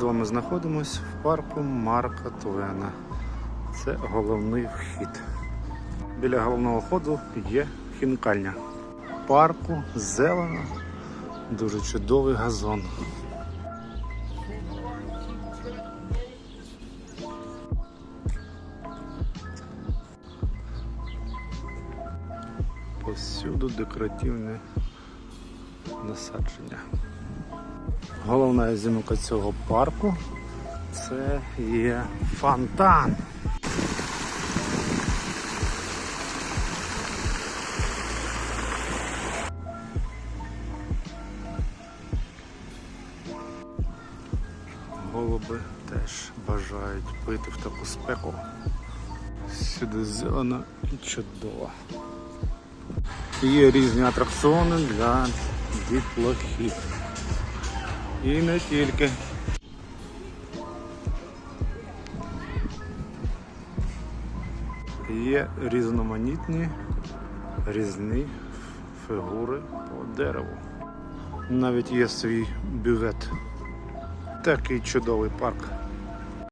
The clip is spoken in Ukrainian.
З вами знаходимось в парку Марка Твена. Це головний вхід. Біля головного входу є хінкальня. Парку зелено, дуже чудовий газон. Повсюду декоративне насадження. Головна зімка цього парку це є фонтан. Голуби теж бажають пити в таку спеку. Сюди зелено і чудово. Є різні атракціони для дітлахів. І не тільки. Є різноманітні різні фігури по дереву. Навіть є свій бювет. Такий чудовий парк.